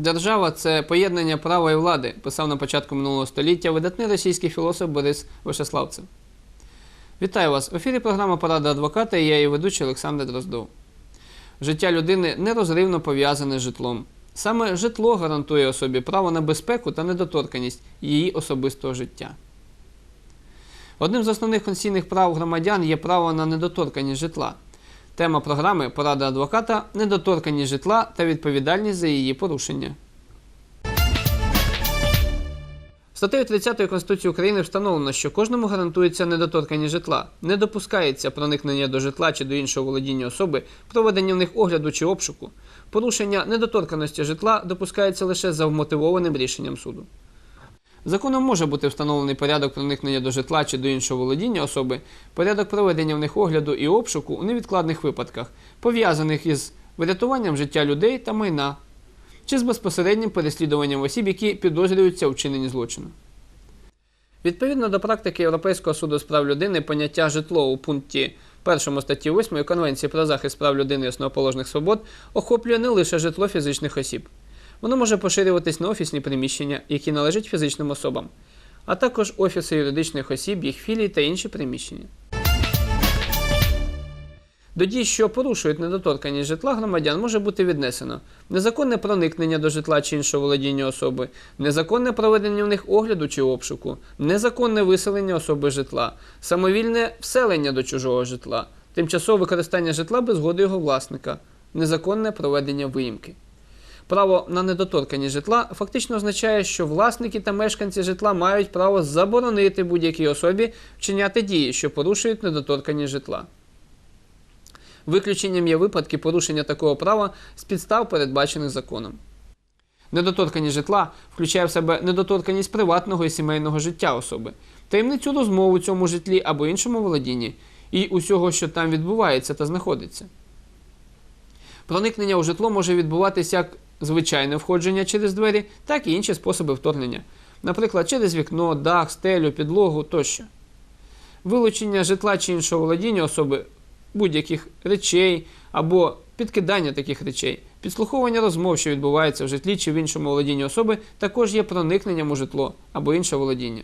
Держава це поєднання права і влади, писав на початку минулого століття видатний російський філософ Борис Вишеславцев. Вітаю вас! В ефірі програма Порада адвоката і я її ведучий Олександр Дроздов. Життя людини нерозривно пов'язане з житлом. Саме житло гарантує особі право на безпеку та недоторканість її особистого життя. Одним з основних конституційних прав громадян є право на недоторканість житла. Тема програми Порада адвоката недоторканість житла та відповідальність за її порушення. Статтею 30 Конституції України встановлено, що кожному гарантується недоторканість житла, не допускається проникнення до житла чи до іншого володіння особи, проведення в них огляду чи обшуку. Порушення недоторканості житла допускається лише за вмотивованим рішенням суду. Законом може бути встановлений порядок проникнення до житла чи до іншого володіння особи, порядок проведення в них огляду і обшуку у невідкладних випадках, пов'язаних із врятуванням життя людей та майна, чи з безпосереднім переслідуванням осіб, які підозрюються у вчиненні злочину. Відповідно до практики Європейського суду з прав людини, поняття житло у пункті 1 статті 8 Конвенції про захист прав людини і основоположних свобод охоплює не лише житло фізичних осіб. Воно може поширюватись на офісні приміщення, які належать фізичним особам, а також офіси юридичних осіб, їх філій та інші приміщення. До дій, що порушують недоторканість житла громадян, може бути віднесено незаконне проникнення до житла чи іншого володіння особи, незаконне проведення в них огляду чи обшуку, незаконне виселення особи житла, самовільне вселення до чужого житла, тимчасове використання житла без згоди його власника, незаконне проведення виїмки. Право на недоторканість житла фактично означає, що власники та мешканці житла мають право заборонити будь-якій особі вчиняти дії, що порушують недоторканість житла. Виключенням є випадки порушення такого права з підстав, передбачених законом. Недоторканість житла включає в себе недоторканість приватного і сімейного життя особи, таємницю розмов у цьому житлі або іншому володінні, і усього, що там відбувається та знаходиться. Проникнення у житло може відбуватися як звичайне входження через двері, так і інші способи вторгнення, наприклад, через вікно, дах, стелю, підлогу тощо. Вилучення житла чи іншого володіння особи будь-яких речей або підкидання таких речей, підслуховування розмов, що відбуваються в житлі чи в іншому володінні особи, також є проникненням у житло або інше володіння.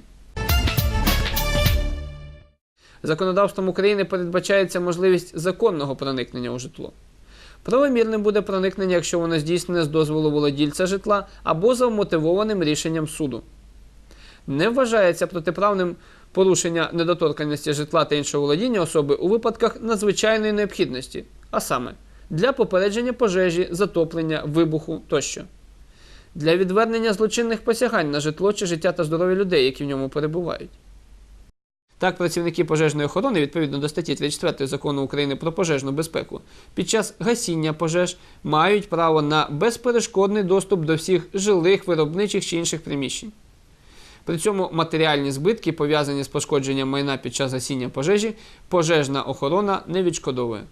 Законодавством України передбачається можливість законного проникнення у житло. Правомірним буде проникнення, якщо воно здійснене з дозволу володільця житла або за вмотивованим рішенням суду. Не вважається протиправним порушення недоторканності житла та іншого володіння особи у випадках надзвичайної необхідності, а саме для попередження пожежі, затоплення, вибуху тощо, для відвернення злочинних посягань на житло чи життя та здоров'я людей, які в ньому перебувають. Так, працівники пожежної охорони, відповідно до статті 34 закону України про пожежну безпеку, під час гасіння пожеж мають право на безперешкодний доступ до всіх жилих, виробничих чи інших приміщень. При цьому матеріальні збитки, пов'язані з пошкодженням майна під час гасіння пожежі, пожежна охорона не відшкодовує.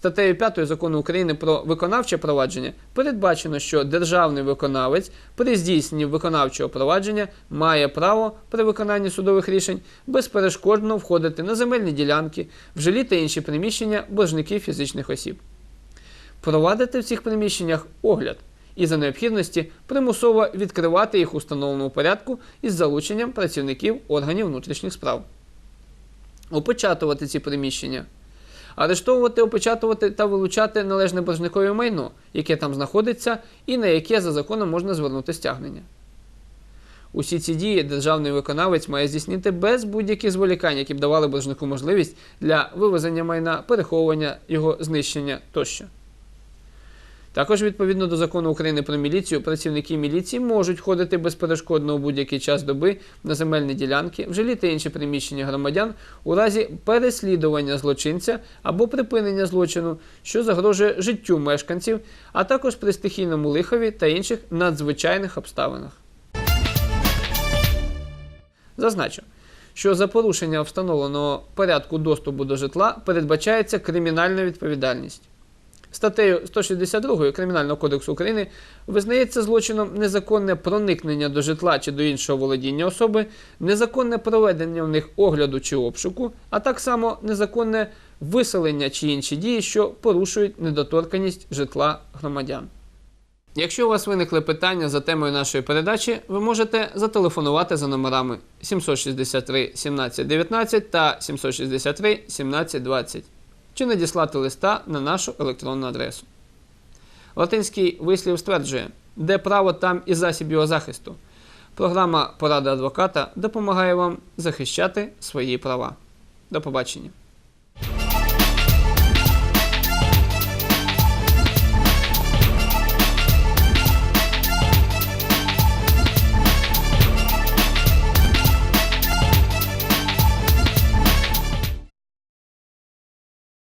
Статтею 5 закону України про виконавче провадження передбачено, що державний виконавець при здійсненні виконавчого провадження має право при виконанні судових рішень безперешкодно входити на земельні ділянки, в жилі та інші приміщення боржників фізичних осіб. Провадити в цих приміщеннях огляд і за необхідності примусово відкривати їх у встановленому порядку із залученням працівників органів внутрішніх справ. Опечатувати ці приміщення. Арештовувати, опечатувати та вилучати належне боржникове майно, яке там знаходиться, і на яке за законом можна звернути стягнення. Усі ці дії державний виконавець має здійснити без будь-яких зволікань, які б давали боржнику можливість для вивезення майна, переховування його знищення тощо. Також, відповідно до закону України про міліцію, працівники міліції можуть входити безперешкодно у будь-який час доби на земельні ділянки, в жилі та інші приміщення громадян у разі переслідування злочинця або припинення злочину, що загрожує життю мешканців, а також при стихійному лихові та інших надзвичайних обставинах. Зазначу, що за порушення встановленого порядку доступу до житла передбачається кримінальна відповідальність. Статтею 162 Кримінального кодексу України визнається злочином незаконне проникнення до житла чи до іншого володіння особи, незаконне проведення в них огляду чи обшуку, а так само незаконне виселення чи інші дії, що порушують недоторканість житла громадян. Якщо у вас виникли питання за темою нашої передачі, ви можете зателефонувати за номерами 763 17 19 та 763 17 20 чи надіслати листа на нашу електронну адресу. Латинський вислів стверджує, де право, там і засіб його захисту. Програма Порада адвоката допомагає вам захищати свої права. До побачення.